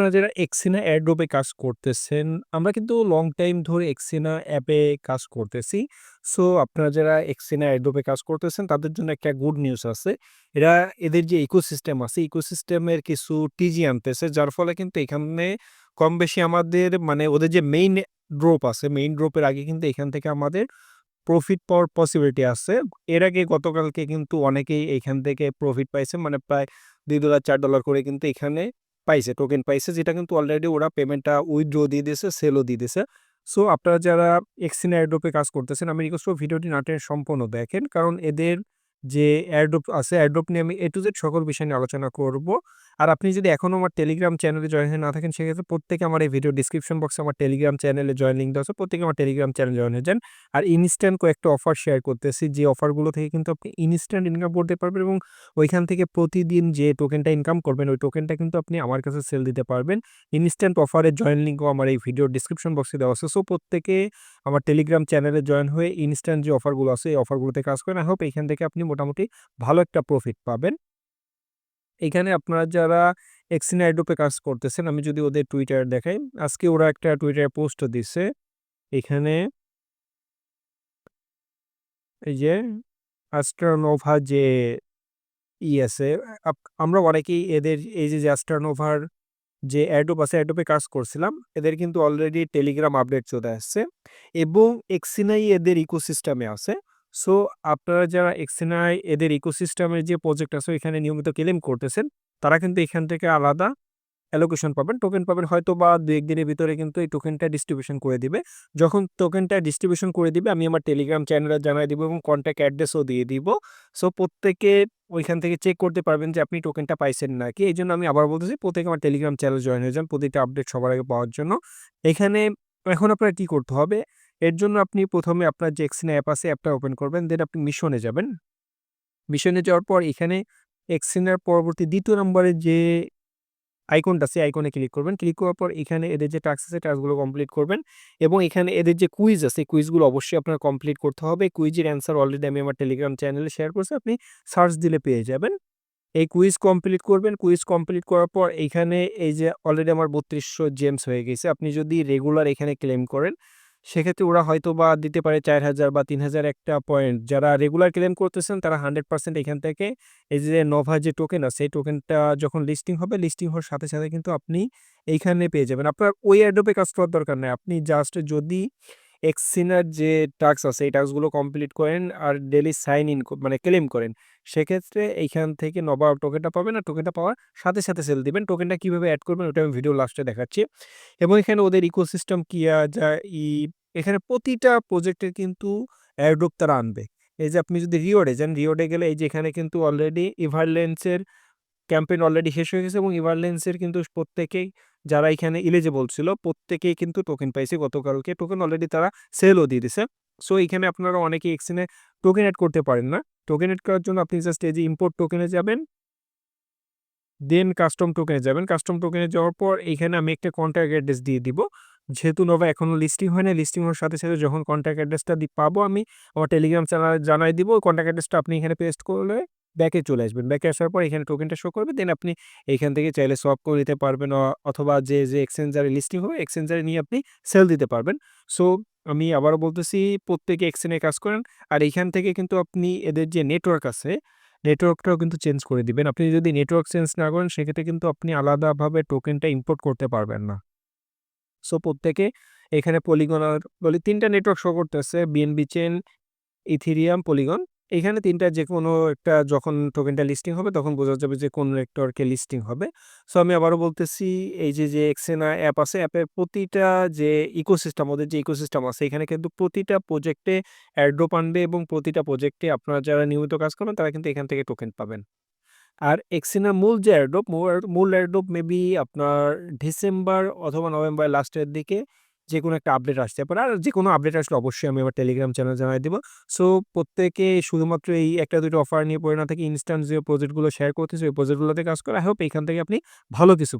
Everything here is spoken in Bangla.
আপনারা যারা এক্সিনা এয়ারড্রপে কাজ করতেছেন, আমরা কিন্তু লং টাইম ধরে এক্সিনা অ্যাপে কাজ করতেছি। সো আপনারা যারা এক্সিনা এয়ারড্রপে কাজ করতেছেন তাদের জন্য একটা গুড নিউজ আছে। এরা এদের যে ইকোসিস্টেম আছে, ইকোসিস্টেমের কিছু টিজি আনতেছে যার ফলে কিন্তু এখানে কম বেশি আমাদের মানে ওদের যে মেইন ড্রপ আছে, মেইন ড্রপের আগে কিন্তু এখান থেকে আমাদের প্রফিট পাওয়ার পসিবিলিটি আছে। এর আগে গতকালকে কিন্তু অনেকেই এখান থেকে প্রফিট পাইছে। মানে প্রায় $২ $৪ করে কিন্তু এখানে পাইছে, টোকেন পাইছে যেটা কিন্তু অলরেডি ওরা পেমেন্টটা উইথড্র দিয়ে দিয়েছে, সেলও দিয়ে দিয়েছে। সো আপনারা যারা এক্সিন এয়ারড্রপে কাজ করতেছেন আমি রিকোয়েস্ট ভিডিওটি নাটের সম্পূর্ণ দেখেন। কারণ এদের যে এয়ারড্রপ আছে, এয়ারড্রপ নিয়ে আমি এ টু জেড সকল বিষয় নিয়ে আলোচনা করব। আর আপনি যদি এখনও আমার টেলিগ্রাম চ্যানেলে জয়েন হয়ে না থাকেন, সেক্ষেত্রে প্রত্যেকে আমার এই ভিডিও ডিসক্রিপশন বক্সে আমার টেলিগ্রাম চ্যানেলে জয়েন লিঙ্ক দেওয়া আছে। প্রত্যেকে আমার টেলিগ্রাম চ্যানেলে জয়েন হয়ে যান। আর ইনস্ট্যান্ট কয়েকটা অফার শেয়ার করতেছি, যে অফারগুলো থেকে কিন্তু আপনি ইনস্ট্যান্ট ইনকাম করতে পারবেন এবং ওইখান থেকে প্রতিদিন যে টোকেনটা ইনকাম করবেন, ওই টোকেনটা কিন্তু আপনি আমার কাছে সেল দিতে পারবেন। ইনস্ট্যান্ট অফারের জয়েন লিঙ্কও আমার এই ভিডিও ডিসক্রিপশন বক্সে দেওয়া আছে। সো প্রত্যেকে আমার টেলিগ্রাম চ্যানেলে জয়েন হয়ে ইনস্ট্যান্ট যে অফারগুলো আছে, এই অফারগুলোতে কাজ করেন। আই হোপ এখান থেকে আপনি মোটামুটি ভালো একটা প্রফিট পাবেন। এখানে আপনারা যারা এক্সিনা এয়ারড্রপে কাজ করতেছেন আমি যদি ওদের টুইটার দেখাই, আজকে ওরা একটা টুইটারে পোস্ট দিছে। এখানে এই যে অ্যাস্ট্রানোভা যে ই আছে, আমরা অনেকেই এদের এই যে, অ্যাস্ট্রানোভার যে এয়ারড্রপ আছে এয়ারড্রপে কাজ করছিলাম। এদের কিন্তু অলরেডি টেলিগ্রাম আপডেট চলে আসছে এবং এক্সিনাই এদের ইকোসিস্টেমে আছে। সো আপনারা যারা এক্সিনাই এদের ইকোসিস্টেমের যে প্রজেক্ট আছে ওইখানে নিয়মিত ক্লেম করতেছেন, তারা কিন্তু এখান থেকে আলাদা অ্যালোকেশন পাবেন, টোকেন পাবেন হয়তোবা ২-১ দিনের ভিতরে কিন্তু এই টোকেনটা ডিস্ট্রিবিউশন করে দিবে। যখন টোকেনটা ডিস্ট্রিবিউশন করে দিবে আমি আমার টেলিগ্রাম চ্যানেলে জানায় দিব এবং কন্ট্যাক্ট অ্যাড্রেসও দিয়ে দিব। সো প্রত্যেকে ওইখান থেকে চেক করতে পারবেন যে আপনি টোকেনটা পাইছেন নাকি। এই জন্য আমি আবার বলতেছি প্রত্যেকে আমার টেলিগ্রাম চ্যানেল জয়েন হয়ে যান প্রতিটা আপডেট সবার আগে পাওয়ার জন্য। এখানে এখন আপনার কী করতে হবে? এর জন্য আপনি প্রথমে আপনার যে এক্সিনা অ্যাপ আছে অ্যাপটা ওপেন করবেন। দেন আপনি মিশনে যাবেন। মিশনে যাওয়ার পর এখানে এক্সিনার পরবর্তী দ্বিতীয় নম্বরে যে আইকনটা আছে আইকনে ক্লিক করবেন। ক্লিক করার পর এখানে এদের যে টাস্ক আছে টাস্কগুলো কমপ্লিট করবেন এবং এখানে এদের যে কুইজ আছে কুইজগুলো অবশ্যই আপনার কমপ্লিট করতে হবে। কুইজের অ্যান্সার অলরেডি আমি আমার টেলিগ্রাম চ্যানেলে শেয়ার করছি। আপনি সার্চ দিলে পেয়ে যাবেন। এই কুইজ কমপ্লিট করবেন। কুইজ কমপ্লিট করার পর এইখানে এই যে অলরেডি আমার ৩২০০ জেমস হয়ে গেছে। আপনি যদি রেগুলার এখানে ক্লেম করেন সেক্ষেত্রে ওরা হয়তো বা দিতে পারে ৪০০০ বা ৩০০০ একটা পয়েন্ট। যারা রেগুলার ক্লেম করতেছেন তারা 100% এখান থেকে এই যে নোভা যে টোকেন আছে সেই টোকেনটা যখন লিস্টিং হবে, লিস্টিং হওয়ার সাথে, সাথে কিন্তু আপনি এইখানে পেয়ে যাবেন। আপনার ওই অ্যাডোপে কাজ করার দরকার নেই আপনি জাস্ট যদি এক্সিনার যে টাস্ক আছে এই টাস্কগুলো কমপ্লিট করেন আর ডেইলি সাইন ইন মানে ক্লেম করেন। সেক্ষেত্রে এইখান থেকে নোভা টোকেনটা পাবেন আর টোকেনটা পাওয়ার সাথে, সাথে সেল দিবেন। টোকেনটা কীভাবে অ্যাড করবেন ওটা আমি ভিডিও লাস্টে দেখাচ্ছি। এবং এখানে ওদের ইকোসিস্টেম কি যা ই এখানে প্রতিটা প্রজেক্টের কিন্তু এয়ারড্রপ তারা আনবে। এই যে আপনি যদি রিওয়ার্ডে যান, রিওয়ার্ডে গেলে এই যে এখানে কিন্তু অলরেডি ইভারলেন্সের ক্যাম্পেইন অলরেডি শেষ হয়ে গেছে এবং ইভারলেন্সের কিন্তু প্রত্যেকেই যারা এখানে এলিজিবল ছিল প্রত্যেকেই কিন্তু টোকেন পাইছে গতকালকে। টোকেন অলরেডি তারা সেলও দিয়ে দিছে। সো এখানে আপনারা অনেকেই এক্সিনে টোকেন এড করতে পারেন না। টোকেন এড করার জন্য আপনি জাস্ট এই যে ইম্পোর্ট টোকেনে যাবেন। দেন কাস্টম টোকেনে যাবেন। কাস্টম টোকেনে যাওয়ার পর এখানে আমি একটা কন্ট্যাক্ট অ্যাড্রেস দিয়ে দিব। যেহেতু নোভা এখনও লিস্টিং হয় না লিস্টিং হওয়ার সাথে, সাথে যখন কন্ট্যাক্ট অ্যাড্রেসটা পাবো আমি আমার টেলিগ্রাম চ্যানেলে জানাই দিব। ওই কন্ট্যাক্ট অ্যাড্রেসটা আপনি এখানে পেস্ট করলে ব্যাকে চলে আসবেন। ব্যাকে আসার পর এখানে টোকেনটা শো করবে। দেন আপনি এখান থেকে চাইলে সোয়াপ করে নিতে পারবেন অথবা যে, যে এক্সচেঞ্জারে লিস্টিং হবে এক্সচেঞ্জারে নিয়ে আপনি সেল দিতে পারবেন। সো আমি আবারও বলতেছি প্রত্যেকে এক্সচেঞ্জে কাজ করেন। আর এখান থেকে কিন্তু আপনি এদের যে নেটওয়ার্ক আছে, নেটওয়ার্কটাও কিন্তু চেঞ্জ করে দিবেন। আপনি যদি নেটওয়ার্ক চেঞ্জ না করেন সেক্ষেত্রে কিন্তু আপনি আলাদাভাবে টোকেনটা ইম্পোর্ট করতে পারবেন না। সো প্রত্যেকে এখানে পলিগন আর বলি ৩ টা নেটওয়ার্ক শো করতেছে বিএনবি চেইন, ইথিরিয়াম পলিগন। এখানে ৩ যে কোনো একটা যখন টোকেনটা লিস্টিং হবে তখন বোঝা যাবে যে কোন নেটওয়ার্কে লিস্টিং হবে। সো আমি আবারও বলতেছি এই যে, যে এক্সেনা অ্যাপ আছে অ্যাপের প্রতিটা যে ইকোসিস্টেম ওদের যে ইকোসিস্টেম আছে এখানে কিন্তু প্রতিটা প্রজেক্টে এয়ারড্রপ আনবে এবং প্রতিটা প্রজেক্টে আপনারা যারা নিয়মিত কাজ করেন তারা কিন্তু এখান থেকে টোকেন পাবেন। আর এক্সিনার মূল যে এয়ারড্রপ মূল এয়ারড্রপ মেবি আপনার ডিসেম্বর অথবা নভেম্বর লাস্টের দিকে যেকোনো একটা আপডেট আসতে পারে। আর যে কোনো আপডেট আসলে অবশ্যই আমি আমার টেলিগ্রাম চ্যানেল জানাই দেবো সো প্রত্যেকে শুধুমাত্র এই একটা দুটো অফার নিয়ে পড়ে না থেকে ইনস্ট্যান্ট যে প্রজেক্টগুলো শেয়ার করতেছে, ওই প্রজেক্টগুলোতে কাজ করে। আই হোপ এখান থেকে আপনি ভালো কিছু পা